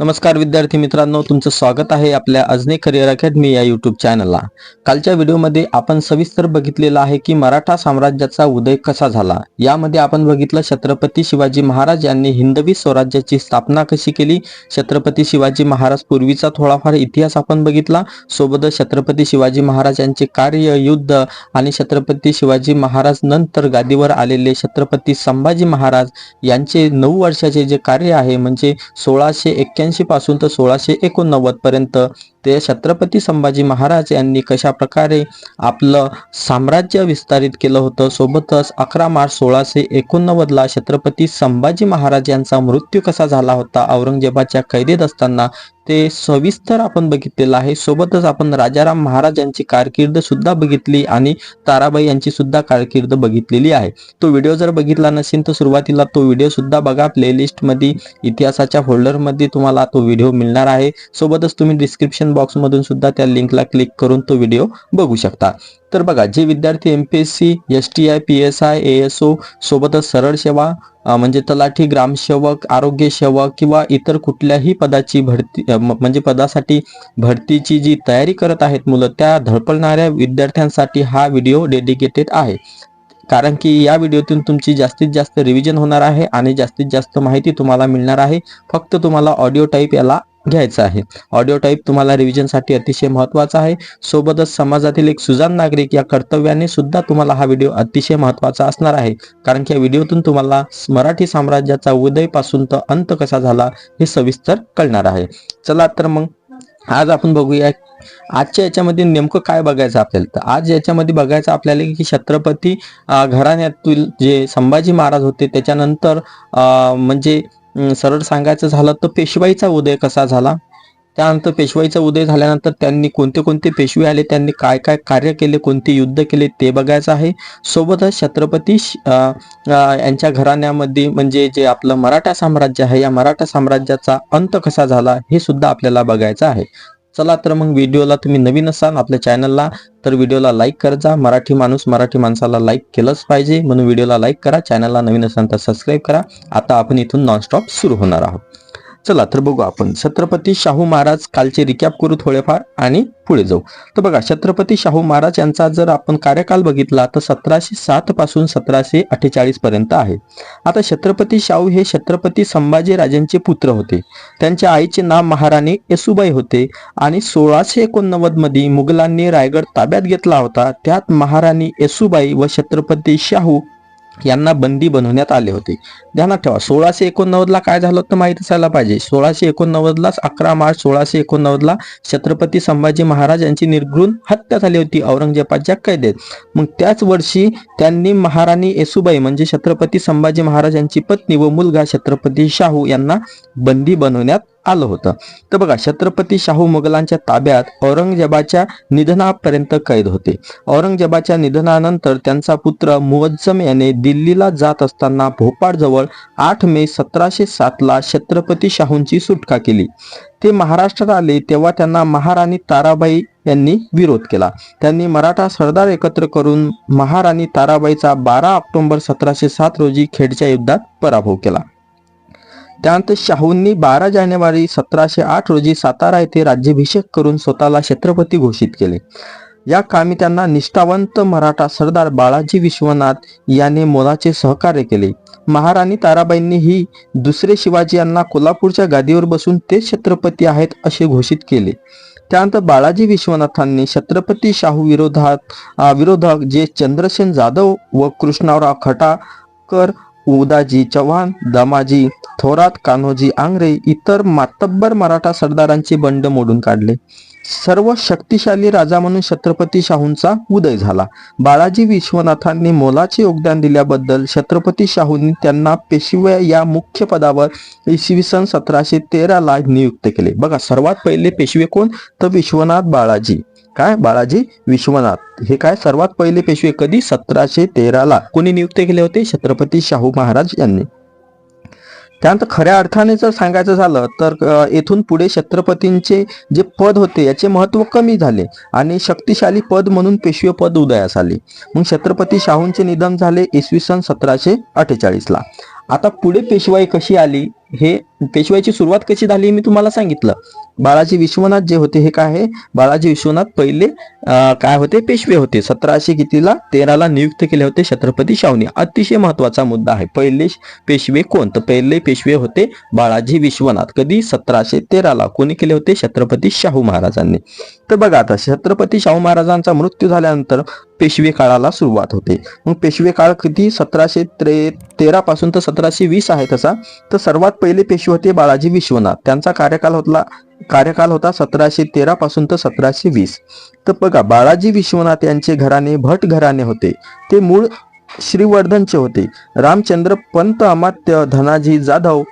नमस्कार विद्यार्थी मित्रांनो तुमचं स्वागत आहे आपल्या अजने करिअर अकॅडमी या युट्यूब चॅनलला कालच्या व्हिडिओमध्ये आपण सविस्तर बघितलेलं आहे की मराठा साम्राज्याचा उदय कसा झाला. यामध्ये आपण बघितलं छत्रपती शिवाजी महाराज यांनी हिंदवी स्वराज्याची स्थापना कशी केली. छत्रपती शिवाजी महाराज पूर्वीचा थोडाफार इतिहास आपण बघितला. सोबतच छत्रपती शिवाजी महाराज यांचे कार्य युद्ध आणि छत्रपती शिवाजी महाराज नंतर गादीवर आलेले छत्रपती संभाजी महाराज यांचे नऊ वर्षाचे जे कार्य आहे म्हणजे सोळाशे एक्क्याऐंशी पासून तर सोळाशे एकोणनव्वद पर्यंत ते छत्रपती संभाजी महाराज यांनी कशा प्रकारे आपलं साम्राज्य विस्तारित केलं होतं? सोबतच अकरा मार्च सोळाशे एकोणनव्वद ला छत्रपती संभाजी महाराज यांचा मृत्यू कसा झाला होता? औरंगजेबाच्या कैदेत असताना ते सविस्तर आपण बघितलेलं आहे. सोबतच आपण राजाराम महाराज यांची कारकीर्द सुद्धा बघितली आणि ताराबाई यांची सुद्धा कारकीर्द बघितलेली आहे. तो व्हिडिओ जर बघितला नसेल तर सुरुवातीला तो व्हिडिओ सुद्धा बघा. प्लेलिस्टमध्ये इतिहासाच्या होल्डरमध्ये तुम्हाला तो व्हिडिओ मिळणार आहे. सोबतच तुम्ही डिस्क्रिप्शन बॉक्स मधून सुद्धा त्या लिंकला क्लिक करून तो व्हिडिओ बघू शकता. तर बघा जे विद्यार्थी M P S T I P S I A S O सोबतच सरळ सेवा म्हणजे तलाठी ग्रामसेवक आरोग्य सेवक किंवा इतर कुठल्याही पदाची भरती म- म्हणजे पदासाठी भरतीची जी तयारी करत आहेत मुलं त्या धडपडणाऱ्या विद्यार्थ्यांसाठी हा व्हिडिओ डेडिकेटेड आहे. कारण की या व्हिडिओतून तुमची जास्तीत जास्त रिव्हिजन होणार आहे आणि जास्तीत जास्त माहिती तुम्हाला मिळणार आहे. फक्त तुम्हाला ऑडिओ टाईप याला घ्यायचं आहे. ऑडिओ टाईप तुम्हाला रिव्हिजनसाठी अतिशय महत्त्वाचा आहे. सोबतच समाजातील एक सुजाण नागरिक या कर्तव्याने सुद्धा तुम्हाला हा व्हिडिओ अतिशय महत्त्वाचा असणार आहे. कारण की या व्हिडिओतून तुम्हाला मराठी साम्राज्याचा उदयपासून तर अंत कसा झाला हे सविस्तर कळणार आहे. चला तर मग आज आपण बघूया आजच्या याच्यामध्ये नेमकं काय बघायचं आपल्याला. तर आज याच्यामध्ये बघायचं आपल्याला की छत्रपती घराण्यातील जे संभाजी महाराज होते त्याच्यानंतर म्हणजे सरळ सांगायचं झालं तर पेशवाईचा उदय कसा झाला? त्यानंतर पेशवाईचा उदय झाल्यानंतर त्यांनी कोणते कोणते पेशवे आले? त्यांनी काय काय कार्य केले? कोणते युद्ध केले? ते बघायचं आहे. सोबतच छत्रपती यांच्या घराण्यामध्ये म्हणजे जे आपलं मराठा साम्राज्य आहे या मराठा साम्राज्याचा अंत कसा झाला हे सुद्धा आपल्याला बघायचं आहे. चला तर मग व्हिडिओला तुम्ही नवीन असाल आपल्या चॅनलला तर व्हिडिओला लाईक करत जा. मराठी माणूस मराठी माणसाला लाईक केलंच पाहिजे. म्हणून व्हिडिओला लाईक करा. चॅनलला नवीन असाल तर सबस्क्राईब करा. आता आपण इथून नॉनस्टॉप सुरू होणार आहोत. चला तर बघू आपण. छत्रपती शाहू महाराज कालचे रिकॅप करू थोडेफार आणि पुढे जाऊ. तर बघा छत्रपती शाहू महाराज यांचा जर आपण कार्यकाल बघितला तर सतराशे सात पासून सतराशे अठ्ठेचाळीस पर्यंत आहे. आता छत्रपती शाहू हे छत्रपती संभाजी राजांचे पुत्र होते. त्यांच्या आईचे नाव महाराणी येसुबाई होते आणि सोळाशे एकोणनव्वदमध्ये मुघलांनी रायगड ताब्यात घेतला होता. त्यात महाराणी येसुबाई व छत्रपती शाहू यांना बंदी बनवण्यात आले होते. ध्यानात ठेवा सोळाशे एकोणनव्वदला काय झालं होतं माहीत असायला पाहिजे? सोळाशे एकोणनव्वदलाच अकरा मार्च सोळाशे एकोणनव्वदला छत्रपती संभाजी महाराज यांची निर्घृण हत्या झाली होती औरंगजेबाच्या कैदेत मग त्याच वर्षी त्यांनी महाराणी येसुबाई म्हणजे छत्रपती संभाजी महाराज यांची पत्नी व मुलगा छत्रपती शाहू यांना बंदी बनवण्यात आलं होतं. तर बघा छत्रपती शाहू मुघलांच्या ताब्यात औरंगजेबाच्या निधनापर्यंत कैद होते. औरंगजेबाच्या निधनानंतर त्यांचा पुत्र मुअज्जम याने दिल्लीला जात असताना भोपाळजवळ आठ मे सतराशे सातला छत्रपती शाहूंची सुटका केली. ते महाराष्ट्रात आले तेव्हा त्यांना महाराणी ताराबाई यांनी विरोध केला. त्यांनी मराठा सरदार एकत्र करून महाराणी ताराबाईचा बारा ऑक्टोबर सतराशे सात रोजी खेडच्या युद्धात पराभव केला. त्यानंतर शाहूंनी बारा जानेवारी सतराशे आठ रोजी सातारा येथे राज्याभिषेक करून स्वतःला छत्रपती घोषित केले. या कामी त्यांना निष्ठावंत मराठा सरदार बाळाजी विश्वनाथ याने मोलाचे सहकार्य केले. महाराणी ताराबाईंनी ही दुसरे शिवाजी यांना कोल्हापूरच्या गादीवर बसून ते छत्रपती आहेत असे घोषित केले. त्यानंतर बाळाजी विश्वनाथांनी छत्रपती शाहू विरोधात विरोधक जे चंद्रसेन जाधव व कृष्णाराव खटाकर उदाजी चव्हाण दमाजी थोरात कान्होजी आंग्रे इतर मातब्बर मराठा सरदारांचे बंड मोडून काढले. सर्व शक्तिशाली राजा म्हणून छत्रपती शाहूंचा उदय झाला. बाळाजी विश्वनाथांनी मोलाचे योगदान दिल्याबद्दल छत्रपती शाहूंनी त्यांना पेशव्या या मुख्य पदावर इसवी सन सतराशे तेरा ला नियुक्त केले. बघा सर्वात पहिले पेशवे कोण? तर विश्वनाथ बाळाजी काय? बाळाजी विश्वनाथ. हे काय? सर्वात पहिले पेशवे कधी? सतराशे तेराला. कोणी नियुक्त केले होते? छत्रपती शाहू महाराज यांनी. त्यानंतर खऱ्या अर्थाने जर सांगायचं झालं तर येथून पुढे छत्रपतींचे जे पद होते याचे महत्त्व कमी झाले आणि शक्तिशाली पद म्हणून पेशवे पद उदयास आले. मग छत्रपती शाहूंचे निधन झाले इसवी सन सतराशे अठ्ठेचाळीस ला आता पुढे पेशवाई कशी आली? हे पेशवाईची सुरुवात कशी झाली मी तुम्हाला सांगितलं. बाळाजी विश्वनाथ जे होते हे काय आहे? बाळाजी विश्वनाथ पहिले काय होते? पेशवे होते. सतराशे कितीला तेराला नियुक्त केले होते छत्रपती शाहूने. अतिशय महत्त्वाचा मुद्दा आहे. पहिले पेशवे कोण? तर पहिले पेशवे होते बाळाजी विश्वनाथ. कधी? सतराशे तेराला. कोणी केले होते? छत्रपती शाहू महाराजांनी. तर बघा आता छत्रपती शाहू महाराजांचा मृत्यू झाल्यानंतर पेशवे काळाला सुरुवात होते. मग पेशवे काळ किती? सतराशे त्रे तेरा पासून तर सतराशे वीस आहे तसा. तर सर्वात पहिले पेशवे होते बाळाजी विश्वनाथ. त्यांचा कार्यकाल होता कार्यकाल होता सतराशे तेरा पासून तर सतराशे वीस. तर बघा बाळाजी विश्वनाथ यांचे घराणे भट घराणे होते. ते मूळ श्रीवर्धनचे होते. रामचंद्र पंत अमात्य धनाजी जाधव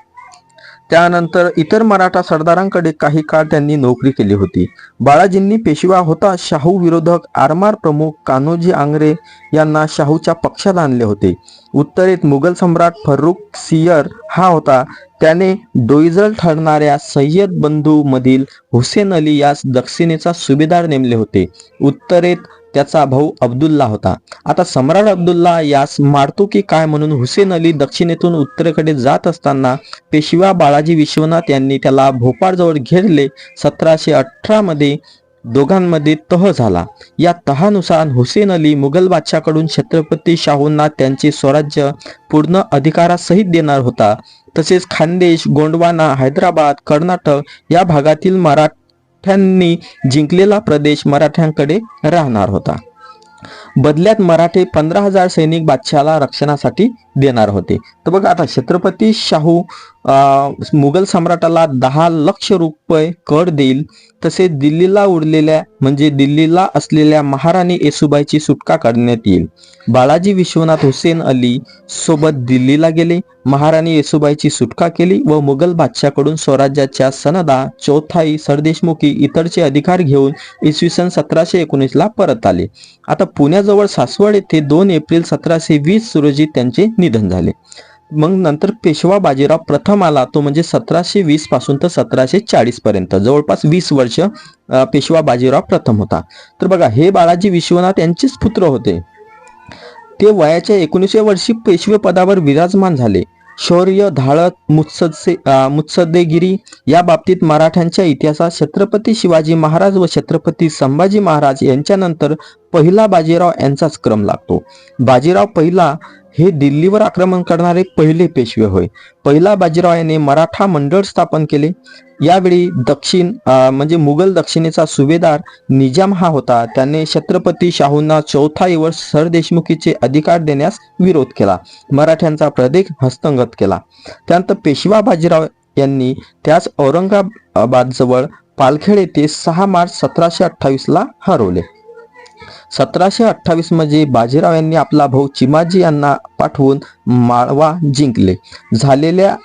त्यानंतर इतर मराठा सरदारांकडे काही काळ त्यांनी नोकरी केली होती. बाळाजींनी पेशवा होता शाहू विरोधक आरमार प्रमुख कान्होजी आंग्रे यांना शाहूच्या पक्षात आणले होते. उत्तरेत मुघल सम्राट फर्रुख सियर हा होता. त्याने डोईजल ठरणाऱ्या सय्यद बंधू मधील हुसेन अली यास दक्षिणेचा सुभेदार नेमले होते. उत्तरेत त्याचा भाऊ अब्दुल्ला होता. आता सम्राट अब्दुल्ला यास मारतो की काय म्हणून हुसेन अली दक्षिणेतून उत्तरेकडे जात असताना पेशवा बाळाजी विश्वनाथ यांनी त्याला भोपाळजवळ घेरले. सतराशे अठरा मध्ये दोघांमध्ये तह झाला. या तहानुसार हुसेन अली मुघल बादशाकडून छत्रपती शाहूंना त्यांचे स्वराज्य पूर्ण अधिकारासहित देणार होता. तसेच खानदेश गोंडवाना हैदराबाद कर्नाटक या भागातील मराठ्यांनी जिंकलेला प्रदेश मराठ्यांकडे राहणार होता. बदल्यात मराठे पंधरा हजार सैनिक बादशाला रक्षणासाठी देणार होते. तर बघा आता छत्रपती शाहू मुघल सम्राटाला दहा लक्ष रुपये कर देईल. तसेच दिल्लीला उडलेल्या म्हणजे दिल्लीला असलेल्या महाराणी येसुबाईची सुटका करण्यात येईल. बाळाजी विश्वनाथ हुसेन अली सोबत दिल्लीला गेले. महाराणी येसुबाईची सुटका केली व मुघल बादशाकडून स्वराज्याच्या सनदा चौथाई सरदेशमुखी इतरचे अधिकार घेऊन इसवी सन सतराशे एकोणीसला परत आले. आता पुण्याजवळ सासवड येथे दोन एप्रिल सतराशे वीस रोजी त्यांचे निधन झाले. मग नंतर पेशवा बाजीराव प्रथम आला तो म्हणजे सतराशे वीसपासून तर सतराशे चाळीस पर्यंत. जवळपास वीस वर्ष पेशवा बाजीराव प्रथम होता. तर बघा हे बाळाजी विश्वनाथ यांचेच पुत्र होते. ते वयाच्या एकोणीसव्या वर्षी पेशवे पदावर विराजमान झाले. शौर्य धाळत मुत्सद्दे मुत्सदेगिरी या बाबतीत मराठ्यांच्या इतिहासात छत्रपती शिवाजी महाराज व छत्रपती संभाजी महाराज यांच्यानंतर पहिला बाजीराव यांचाच क्रम लागतो. बाजीराव पहिला हे दिल्लीवर आक्रमण करणारे पहिले पेशवे होय. पहिला बाजीराव याने मराठा मंडळ स्थापन केले. यावेळी दक्षिण म्हणजे मुघल दक्षिणेचा सुभेदार निजाम हा होता. त्याने छत्रपती शाहूंना चौथा व सरदेशमुखीचे अधिकार देण्यास विरोध केला. मराठ्यांचा प्रदेश हस्तंगत केला. त्यानंतर पेशवा बाजीराव यांनी त्याच औरंगाबाद जवळ पालखेड येथे सहा मार्च सतराशे अठ्ठावीस ला हरवले. सतराशे अठ्ठावीसमध्ये बाजीराव यांनी आपला भाऊ चिमाजी यांना पाठवून माळवा जिंकले. झालेल्या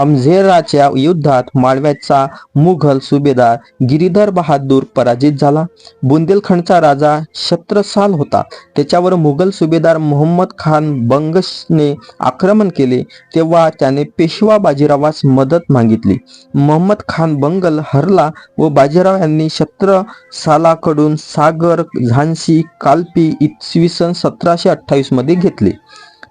अमझेराच्या युद्धात माळव्याचा मुघल सुभेदार गिरीधर बहादूर पराजित झाला. बुंदेलखंडचा राजा छत्रसाल होता. त्याच्यावर मुघल सुभेदार मोहम्मद खान बंगशने आक्रमण केले तेव्हा त्याने पेशवा बाजीरावास मदत मागितली. मोहम्मद खान बंगल हरला व बाजीराव यांनी छत्रसालाकडून सागर झांसी कालपी इसवी सन सतराशे अठ्ठावीसमध्ये घेतले.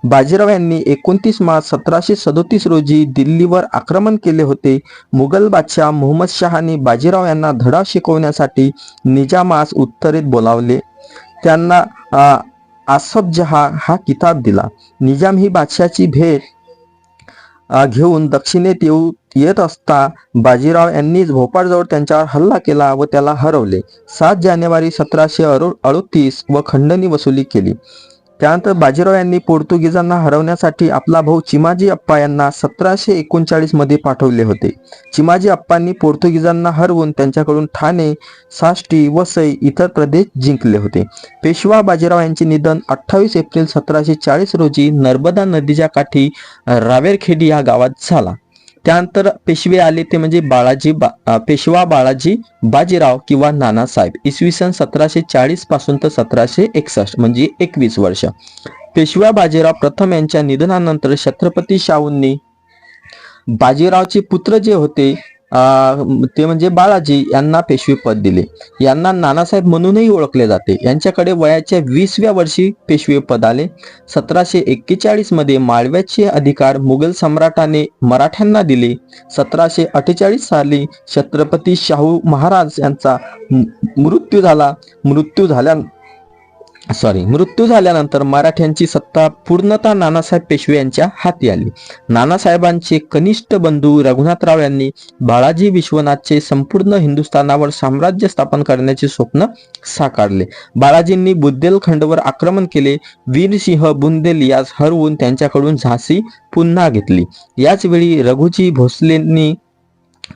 बाजीराव यांनी एकोणतीस मार्च सतराशे सदोतीस रोजी दिल्लीवर आक्रमण केले होते. मुघल बादशाह मोहम्मद शहाने बाजीराव यांना धडा शिकवण्यासाठी निजामास उत्तरेत बोलावले. त्यांना आसफ जहा हा किताब दिला. निजाम ही बादशाची भेट घेऊन दक्षिणेत येऊ येत असता बाजीराव यांनीच भोपाळजवळ त्यांच्यावर हल्ला केला व त्याला हरवले. सात जानेवारी सतराशे अडोतीस व खंडणी वसुली केली. त्यानंतर बाजीराव यांनी पोर्तुगीजांना हरवण्यासाठी आपला भाऊ चिमाजी अप्पा यांना सतराशे एकोणचाळीसमध्ये पाठवले होते. चिमाजी अप्पांनी पोर्तुगीजांना हरवून त्यांच्याकडून ठाणे साष्टी वसई इतर प्रदेश जिंकले होते. पेशवा बाजीराव यांचे निधन अठ्ठावीस एप्रिल सतराशे चाळीस रोजी नर्मदा नदीच्या काठी रावेरखेडी या गावात झाला. त्यानंतर पेशवे आले ते म्हणजे बाळाजी बा पेशवा बाळाजी बाजीराव किंवा नानासाहेब इसवी सन सतराशे चाळीसपासून तर सतराशे एकसष्ट म्हणजे एकवीस वर्ष. पेशवा बाजीराव प्रथम यांच्या निधनानंतर छत्रपती शाहूंनी बाजीरावचे पुत्र जे होते ते म्हणजे बाळाजी यांना पेशवे पद दिले. यांना नानासाहेब म्हणूनही ओळखले जाते. यांच्याकडे वयाच्या वीसव्या वर्षी पेशवे पद आले. सतराशे एक्केचाळीसमध्ये माळव्याचे अधिकार मुघल सम्राटाने मराठ्यांना दिले. सतराशे अठ्ठेचाळीस साली छत्रपती शाहू महाराज यांचा मृत्यू झाला. मृत्यू झाल्या सॉरी मृत्यू झाल्यानंतर मराठ्यांची सत्ता पूर्णतः नानासाहेब पेशवे यांच्या हाती आली. नानासाहेबांचे कनिष्ठ बंधू रघुनाथराव यांनी बाळाजी विश्वनाथचे संपूर्ण हिंदुस्थानावर साम्राज्य स्थापन करण्याचे स्वप्न साकारले. बाळाजींनी बुंदेलखंडवर आक्रमण केले. वीरसिंह बुंदेल यास हरवून त्यांच्याकडून झाशी पुन्हा घेतली. याच वेळी रघुजी भोसलेंनी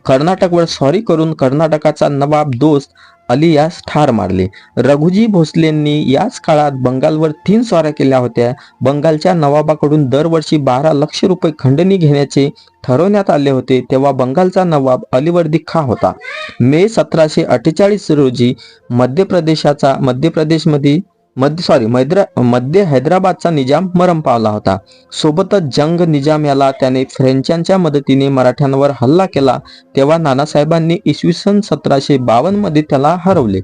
कर्नाटकवर स्वारी करून कर्नाटकाचा नवाब दोस्त अली यास ठार मारले. रघुजी भोसलेंनी याच काळात बंगालवर तीन स्वाऱ्या केल्या होत्या. बंगालच्या नवाबाकडून दरवर्षी बारा लक्ष रुपये खंडणी घेण्याचे ठरवण्यात आले होते तेव्हा बंगालचा नवाब अलीवर्दी खा होता. मे सतराशे अठ्ठेचाळीस रोजी मध्य प्रदेशाचा मध्य प्रदेशमध्ये मध्य सॉरी मध्य मध्य हैदराबादचा निजाम मरम पावला होता. सोबतच जंग निजाम याला त्याने फ्रेंचांच्या मदतीने मराठ्यांवर हल्ला केला तेव्हा नानासाहेबांनी इसवी सन सतराशे बावन्नमध्ये त्याला हरवले.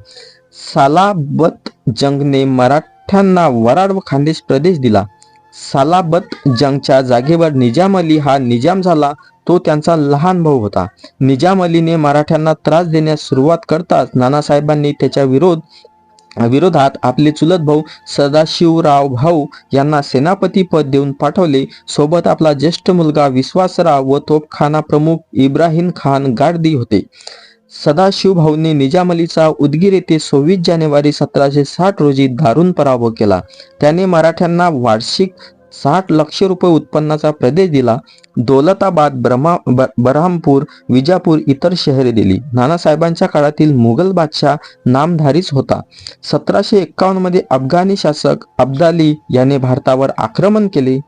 सालाबत जंगने मराठ्यांना वराड व खानदेश प्रदेश दिला. सालाबत जंगच्या जागेवर निजाम अली हा निजाम झाला तो त्यांचा लहान भाऊ होता. निजाम अलीने मराठ्यांना त्रास देण्यास सुरुवात करताच नानासाहेबांनी त्याच्या विरोध विरोधात आपले चुलत भाऊ सदाशिवराव भाऊ यांना सेनापती पद देऊन पाठवले. सोबत आपला ज्येष्ठ मुलगा विश्वासराव व तोपखाना प्रमुख इब्राहिम खान गार्दी होते. सदाशिव भाऊंनी निजाम अलीचा उदगीर येथे सव्वीस जानेवारी सतराशे साठ रोजी दारुण पराभव केला. त्याने मराठ्यांना वार्षिक साठ लक्ष रुपये उत्पन्नाचा प्रदेश दिला. दौलताबाद ब्रह्मा ब- विजापूर इतर शहरे दिली. नानासाहेबांच्या काळातील मुघल बादशाह नामधारीच होता. सतराशे एक्कावन्नमध्ये अफगाणी शासक अब्दाली याने भारतावर आक्रमण केले.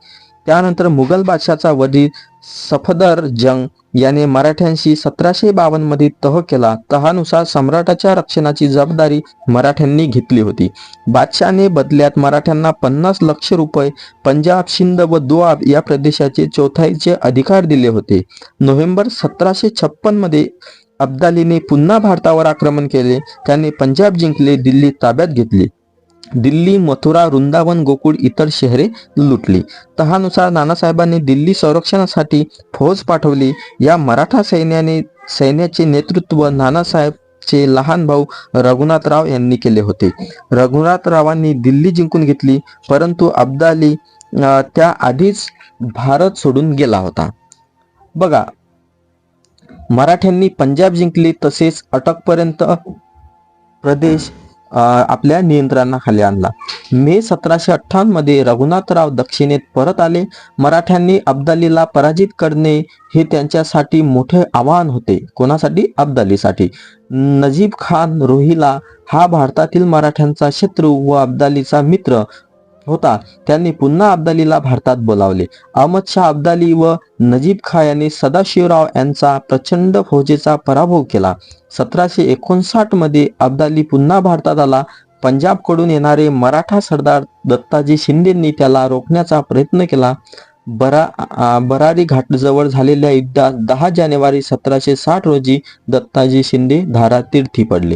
त्यानंतर मुघल बादशाचा वडील सफदर जंग याने मराठ्यांशी सतराशे बावन्नमध्ये तह केला. तहानुसार सम्राटाच्या रक्षणाची जबाबदारी मराठ्यांनी घेतली होती. बादशाने बदल्यात मराठ्यांना पन्नास लक्ष रुपये पंजाब शिंद व दुआब या प्रदेशाचे चौथाईचे अधिकार दिले होते. नोव्हेंबर सतराशे छप्पनमध्ये अब्दालीने पुन्हा भारतावर आक्रमण केले. त्याने पंजाब जिंकले दिल्ली ताब्यात घेतली. दिल्ली मथुरा वृंदावन गोकुळ इतर शहरे लुटली. तहानुसार नानासाहेबांनी दिल्ली संरक्षणासाठी फौज पाठवली. या मराठा सैन्याने सैन्याचे नेतृत्व नानासाहेबचे लहान भाऊ रघुनाथराव यांनी केले होते. रघुनाथरावांनी दिल्ली जिंकून घेतली परंतु अब्दाली त्या आधीच भारत सोडून गेला होता. बघा मराठ्यांनी पंजाब जिंकले तसेच अटकपर्यंत प्रदेश आपल्या नियंत्रणाखाली आणला. मे सतराशे अठ्ठावन्नमध्ये रघुनाथराव दक्षिणेत परत आले. मराठ्यांनी अब्दालीला पराजित करणे हे त्यांच्यासाठी मोठे आव्हान होते. कोणासाठी? अब्दालीसाठी. नजीब खान रोहिला हा भारतातील मराठ्यांचा शत्रू व अब्दालीचा मित्र. होता. त्यांनी पुन्हा अब्दालीला भारतात बोलावले. अहमद शाह अब्दाली व नजीब खा यांनी सदाशिवराव यांचा प्रचंड फौजेचा पराभव केला. सतराशे एकोणसाठमध्ये अब्दाली पुन्हा भारतात आला. पंजाबकडून येणारे मराठा सरदार दत्ताजी शिंदेंनी त्याला रोखण्याचा प्रयत्न केला. बरा बरारी घाटजवळ झालेल्या युद्धात दहा जानेवारी सतराशे साठ रोजी दत्ताजी शिंदे धारातीर्थी पडले.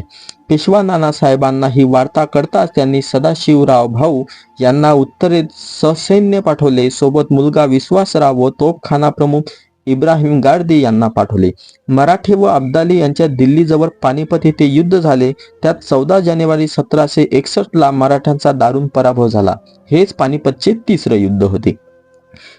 पेशवा नानासाहेबांना ही वार्ता कळताच त्यांनी सदाशिवराव भाऊ यांना उत्तरेत ससैन्य पाठवले. सोबत मुलगा विश्वासराव व तोपखाना प्रमुख इब्राहिम गार्दी यांना पाठवले. मराठे व अब्दाली यांच्या दिल्लीजवळ पानिपत येथे युद्ध झाले. त्यात चौदा जानेवारी सतराशे एकसष्ट ला मराठ्यांचा दारुण पराभव झाला. हेच पानिपतचे तिसरे युद्ध होते.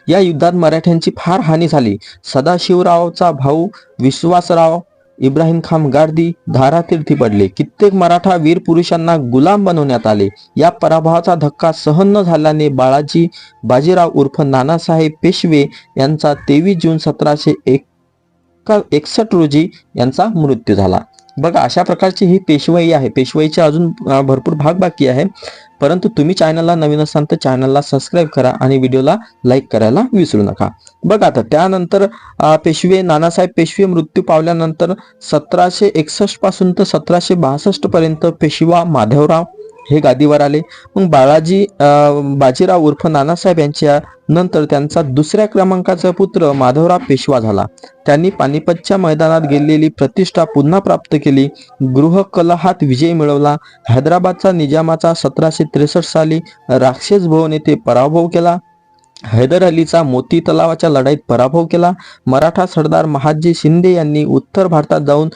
या युद्धात मराठ्यांची फार हानी झाली. सदाशिवरावचा भाऊ विश्वासराव इब्राहिम खान गार्दी धारातीर्थी पडले. कित्येक मराठा वीर पुरुषांना गुलाम बनवण्यात आले. या पराभवाचा धक्का सहन न झाल्याने बाळाजी बाजीराव उर्फ नानासाहेब पेशवे यांचा तेवीस जून सतराशे एक एकसष्ट रोजी यांचा मृत्यू झाला. बघा अशा प्रकारची ही पेशवाई आहे. पेशवाईचे अजून भरपूर भाग बाकी आहे. परंतु तुम्ही चॅनलला नवीन असाल तर चॅनलला सबस्क्राईब करा आणि व्हिडिओला लाईक करायला विसरू नका. बघा आता त्यानंतर पेशवे नानासाहेब पेशवे मृत्यू पावल्यानंतर सतराशे एकसष्टपासून तर सतराशे बासष्ट पर्यंत पेशवा माधवराव हे गादीवर आले. मग बाळाजी बाजीराव उर्फ नानासाहेब यांच्या नंतर त्यांचा दुसऱ्या क्रमांकाचा पुत्र माधवराव पेशवा झाला. त्यांनी पानिपतच्या मैदानात गेलेली प्रतिष्ठा पुन्हा प्राप्त केली. गृहकलहात विजय मिळवला. हैदराबादचा निजामाचा सतराशे त्रेसष्ट साली राक्षस भवन येथे पराभव केला. हैदर अलीचा मोती तलावाच्या लढाईत पराभव केला. मराठा सरदार महादजी शिंदे यांनी उत्तर भारतात जाऊन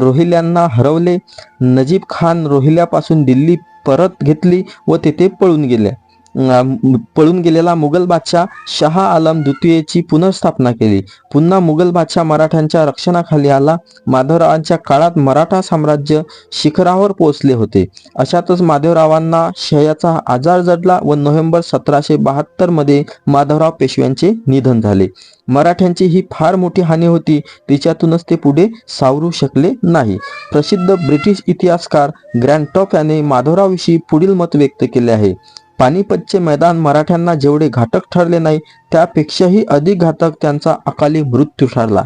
रोहिल्यांना हरवले. नजीब खान रोहिल्यापासून दिल्ली परत घेतली व तेथे पळून गेल्या. पळून गेलेला मुघल बादशाह शहा आलम द्वितीयची पुनर्स्थापना केली. पुन्हा मुघल बादशाह मराठ्यांच्या रक्षणाखाली आला. माधवरावांच्या काळात मराठा साम्राज्य शिखरावर पोहोचले होते. अशातच माधवरावांना शयाचा आजार जडला व नोव्हेंबर सतराशे बहात्तरमध्ये माधवराव पेशव्यांचे निधन झाले. मराठ्यांची ही फार मोठी हानी होती तिच्यातूनच ते पुढे सावरू शकले नाही. प्रसिद्ध ब्रिटिश इतिहासकार ग्रँटॉप याने माधवरावविषयी पुढील मत व्यक्त केले आहे. पानिपतचे मैदान मराठ्यांना जेवढे घातक ठरले नाही त्यापेक्षाही अधिक घातक त्यांचा अकाली मृत्यू ठरला.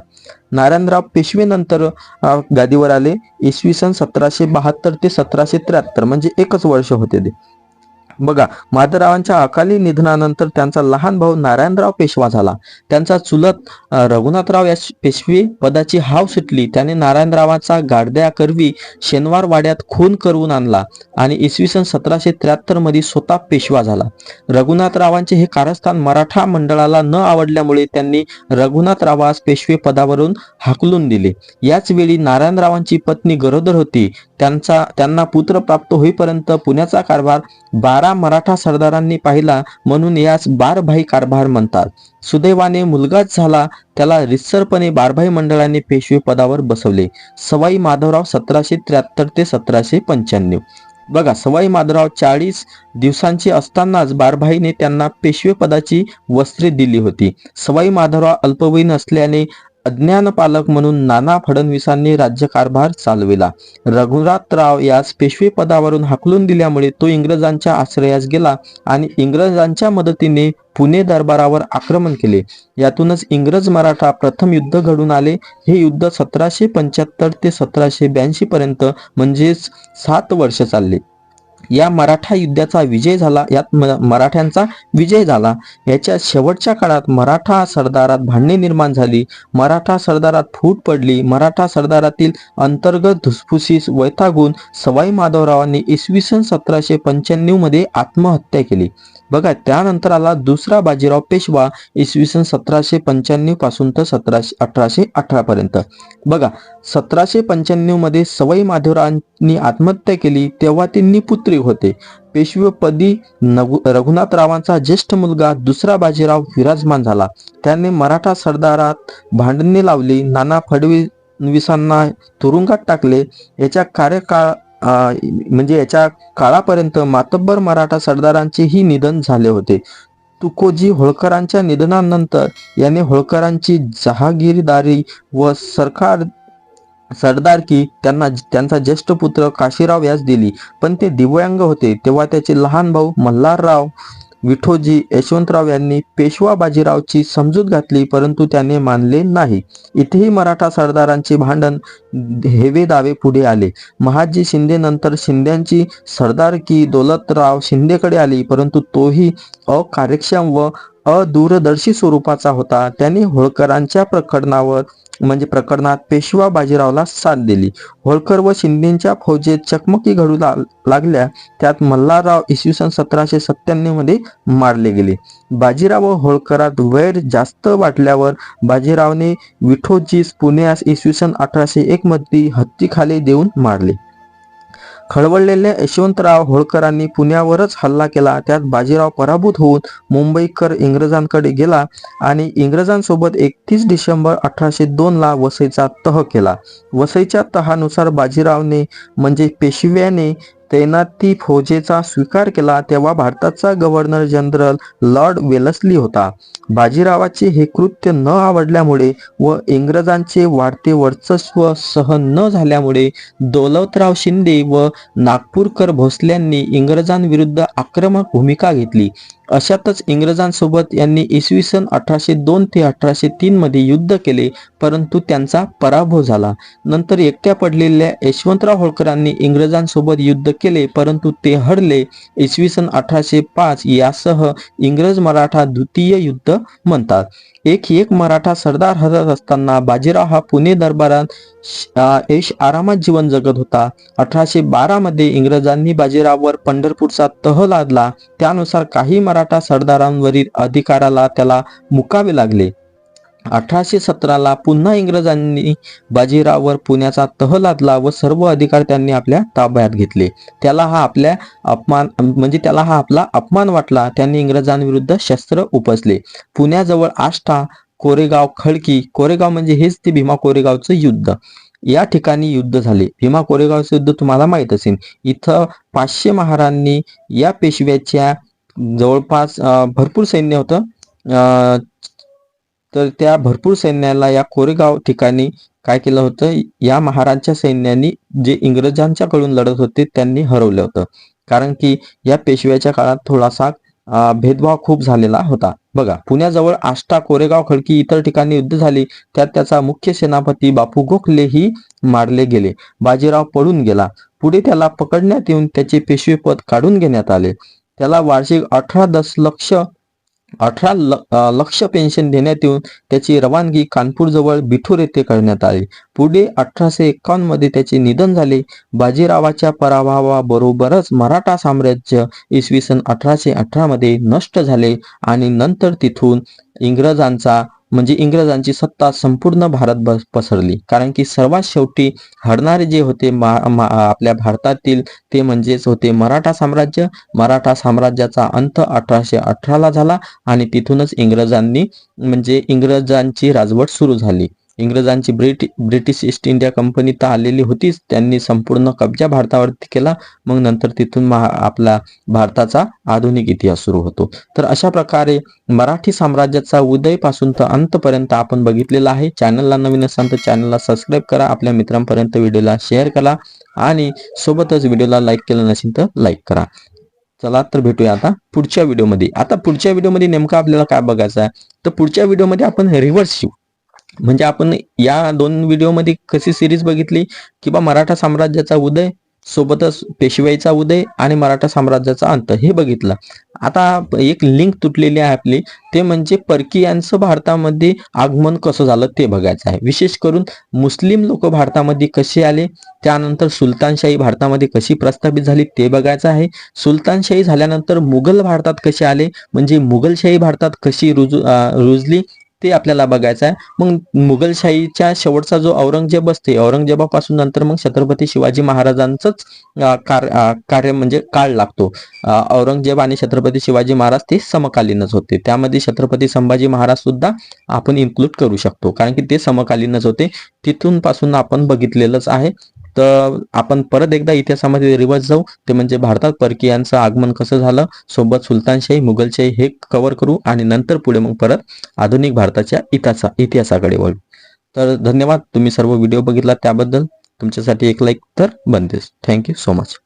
नारायणराव पेशवेनंतर गादीवर आले. इसवी सन सतराशे बहात्तर ते सतराशे त्र्याहत्तर म्हणजे एकच वर्ष होते ते. बघा माधवरावांच्या अकाली निधनानंतर त्यांचा लहान भाऊ नारायणराव पेशवा झाला. त्यांचा चुलत रघुनाथराव या पेशवे पदाची हाव सुटली. त्याने नारायणरावाचा गाडद्या करवी शनिवार वाड्यात खून करून आणला आणि इसवी सन सतराशे त्र्याहत्तरमध्ये स्वतः पेशवा झाला. रघुनाथरावांचे हे कारस्थान मराठा मंडळाला न आवडल्यामुळे त्यांनी रघुनाथरावास पेशवे पदावरून हाकलून दिले. याच वेळी नारायणरावांची पत्नी गरोदर होती. त्यांचा त्यांना पुत्र प्राप्त होईपर्यंत पुण्याचा कारभार बारा मराठा सरदारांनी पाहिला म्हणून यास बारभाई कारभार म्हणतात. सुदैवाने मुलगाच झाला त्याला रितसरपणे बारभाई मंडळाने पेशवे पदावर बसवले. सवाई माधवराव सतराशे त्र्याहत्तर ते सतराशे पंच्याण्णव. बघा सवाई माधवराव चाळीस दिवसांचे असतानाच बारभाईने त्यांना पेशवे पदाची वस्त्रे दिली होती. सवाई माधवराव अल्पवयीन असल्याने अज्ञान पालक म्हणून नाना फडणवीसांनी राज्यकारभार चालविला. रघुनाथराव यास पेशवे पदावरून हाकलून दिल्यामुळे तो इंग्रजांच्या आश्रयास गेला आणि इंग्रजांच्या मदतीने पुणे दरबारावर आक्रमण केले. यातूनच इंग्रज मराठा प्रथम युद्ध घडून आले. हे युद्ध सतराशे पंच्याहत्तर ते सतराशे ब्याऐंशी पर्यंत म्हणजेच सात वर्ष चालले. या मराठा युद्धाचा विजय झाला यात मराठ्यांचा विजय झाला. याच्या शेवटच्या काळात मराठा सरदारात भांडणे निर्माण झाली. मराठा सरदारात फूट पडली. मराठा सरदारातील अंतर्गत धुसफुसीस वैतागून सवाई माधवरावांनी इसवी सन सतराशे पंच्याण्णवमध्ये आत्महत्या केली. बघा त्यानंतर आला दुसरा बाजीराव पेशवा इसवी सन सतराशे पंच्याण्णवपासून तर सतराशे अठराशे अठरा पर्यंत. बघा सतराशे पंच्याण्णवमध्ये सवाई माधवरावांनी आत्महत्या केली तेव्हा ते निपुत्री होते. पेशवेपदी नगु रघुनाथरावांचा ज्येष्ठ मुलगा दुसरा बाजीराव विराजमान झाला. त्याने मराठा सरदारात भांडणे लावली नाना फडणवीसांना तुरुंगात टाकले. याच्या कार्यकाळ म्हणजे याच्या काळापर्यंत मातब्बर मराठा सरदारांचेही निधन झाले होते. तुकोजी होळकरांच्या निधनानंतर याने होळकरांची जहागीरदारी व सरकार सरदारकी त्यांना त्यांचा ज्येष्ठ पुत्र काशीराव यास दिली. पण ते दिव्यांग होते. तेव्हा त्याचे लहान भाऊ मल्हारराव विठोजी यशवंतराव यांनी पेशवा बाजीरावची समजूत घातली परंतु त्याने मानले नाही. इथेही मराठा सरदारांचे भांडण हेवे दावे पुढे आले. महाजी शिंदे नंतर शिंद्यांची सरदारकी दौलतराव शिंदेकडे आली परंतु तोही अकार्यक्षम व अदूरदर्शी स्वरूपाचा होता. त्यांनी होळकरांच्या प्रकरणावर म्हणजे प्रकरणात पेशवा बाजीरावला साथ दिली. होळकर व शिंदेच्या फौजेत चकमकी घडू लागल्या त्यात मल्हारराव इसवी सन सतराशे सत्त्याण्णवमध्ये मारले गेले. बाजीराव व होळकरात वैर जास्त वाटल्यावर बाजीरावने विठोजीस पुण्यास इसवी सन अठराशे एक मध्ये हत्तीखाली देऊन मारले. खळबळलेल्या यशवंतराव होळकरांनी पुण्यावरच हल्ला केला. त्यात बाजीराव पराभूत होऊन मुंबईकर इंग्रजांकडे गेला आणि इंग्रजांसोबत एकतीस डिसेंबर अठराशे दोनला वसईचा तह केला. वसईच्या तहानुसार बाजीरावने म्हणजे पेशव्याने तैनाती फौजेचा स्वीकार केला तेव्हा भारताचा गव्हर्नर जनरल लॉर्ड वेलसली होता. बाजीरावाचे हे कृत्य न आवडल्यामुळे व इंग्रजांचे वाढते वर्चस्व सहन न झाल्यामुळे दौलतराव शिंदे व नागपूरकर भोसल्यांनी इंग्रजांविरुद्ध आक्रमक भूमिका घेतली. अशातच इंग्रजांसोबत यांनी इसवी सन अठराशे दोन ते अठराशे तीन मध्ये युद्ध केले परंतु त्यांचा पराभव झाला. नंतर एकट्या पडलेल्या यशवंतराव होळकरांनी इंग्रजांसोबत युद्ध केले परंतु ते हरले. इसवी सन अठराशे पाच यासह इंग्रज मराठा द्वितीय युद्ध म्हणतात. एक एक मराठा सरदार हरत असताना बाजीराव हा पुणे दरबारात श- ऐश आरामात जीवन जगत होता. अठराशे बारा मध्ये इंग्रजांनी बाजीराववर पंढरपूरचा तह लादला. त्यानुसार काही मराठा सरदारांवरील अधिकाराला त्याला मुकावे लागले. अठराशे सतराला पुन्हा इंग्रजांनी बाजीराववर पुण्याचा तह लादला व सर्व अधिकार त्यांनी आपल्या ताब्यात घेतले. त्याला हा आपल्या अपमान म्हणजे त्याला हा आपला अपमान वाटला. त्यांनी इंग्रजांविरुद्ध शस्त्र उपसले. पुण्याजवळ आष्टा कोरेगाव खडकी कोरेगाव म्हणजे हेच ते भीमा कोरेगावचं युद्ध. या ठिकाणी युद्ध झाले. भीमा कोरेगावचं युद्ध तुम्हाला माहीत असेल. इथं पाचशे महारांनी या पेशव्याच्या जवळपास भरपूर सैन्य होतं. तर त्या भरपूर सैन्याला या कोरेगाव ठिकाणी काय केलं होतं? या महाराजच्या सैन्यानी जे इंग्रजांच्याकडून लढत होते त्यांनी हरवलं होतं. कारण की या पेशव्याच्या काळात थोडासा भेदभाव खूप झालेला होता. बघा पुण्याजवळ आष्टा कोरेगाव खडकी इतर ठिकाणी युद्ध झाली. त्यात त्याचा मुख्य सेनापती बापू गोखले ही मारले गेले. बाजीराव पळून गेला. पुढे त्याला पकडण्यात येऊन त्याचे पेशवेपद काढून घेण्यात आले. त्याला वार्षिक अठरा दशलक्ष अठरा ल- लक्ष पेन्शन देण्यात येऊन त्याची रवानगी कानपूरजवळ बिठूर येथे करण्यात आली. पुढे अठराशे एकावन्नमध्ये त्याचे निधन झाले. बाजीरावाच्या पराभवाबरोबरच मराठा साम्राज्य इसवी सन अठराशे अठरा मध्ये नष्ट झाले आणि नंतर तिथून इंग्रजांचा म्हणजे इंग्रजांची सत्ता संपूर्ण भारत पसरली. कारण की सर्वात शेवटी हरणारे जे होते मा- आपल्या भारतातील ते म्हणजेच होते मराठा साम्राज्य. मराठा साम्राज्याचा अंत अठराशे अठराला झाला आणि तिथूनच इंग्रजांनी म्हणजे इंग्रजांची राजवट सुरू झाली. इंग्रजांची ब्रिट ब्रिटिश ईस्ट इंडिया कंपनी तर आलेली होतीच. त्यांनी संपूर्ण कब्जा भारतावरती केला. मग नंतर तिथून महा आपला भारताचा आधुनिक इतिहास सुरू होतो. तर अशा प्रकारे मराठी साम्राज्याचा उदयपासून तर अंतपर्यंत आपण बघितलेला आहे. चॅनलला नवीन असाल तर चॅनलला सबस्क्राईब करा. आपल्या मित्रांपर्यंत व्हिडिओला शेअर करा आणि सोबतच व्हिडिओला लाईक केलं नसेल तर लाईक करा. चला तर भेटूया आता पुढच्या व्हिडिओमध्ये. आता पुढच्या व्हिडिओमध्ये नेमकं आपल्याला काय बघायचं आहे? तर पुढच्या व्हिडिओमध्ये आपण रिव्हर्स शिवू. म्हणजे आपण या दोन व्हिडिओमध्ये कशी सिरीज बघितली? की बा मराठा साम्राज्याचा उदय सोबतच पेशवाईचा उदय आणि मराठा साम्राज्याचा अंत हे बघितलं. आता एक लिंक तुटलेली आहे आपली ते म्हणजे परकीयांचं भारतामध्ये आगमन कसं झालं ते बघायचं आहे. विशेष करून मुस्लिम लोक भारतामध्ये कसे आले त्यानंतर सुलतानशाही भारतामध्ये कशी प्रस्थापित झाली ते बघायचं आहे. सुलतानशाही झाल्यानंतर मुघल भारतात कसे आले म्हणजे मुघलशाही भारतात कशी रुजू रुजली ते आपल्याला बघायचं आहे. मग मुघलशाहीच्या शेवटचा जो औरंगजेब असते औरंगजेबापासून नंतर मग छत्रपती शिवाजी महाराजांचंच कार्य म्हणजे काळ लागतो. औरंगजेब आणि छत्रपती शिवाजी महाराज ते समकालीनच होते. त्यामध्ये छत्रपती संभाजी महाराज सुद्धा आपण इन्क्लूड करू शकतो. कारण की ते समकालीनच होते. तिथून पासून आपण बघितलेलंच आहे. तर आपण परत एकदा इतिहासामध्ये रिवर्स जाऊ. ते म्हणजे भारतात परकीयांचं आगमन कसं झालं? सोबत सुलतानशाही मुघलशाही हे कव्हर करू आणि नंतर पुढे मग परत आधुनिक भारताच्या इतिहासा इतिहासाकडे वळू. तर धन्यवाद. तुम्ही सर्व व्हिडिओ बघितला त्याबद्दल. तुमच्यासाठी एक लाईक तर बनतेच. Thank you so much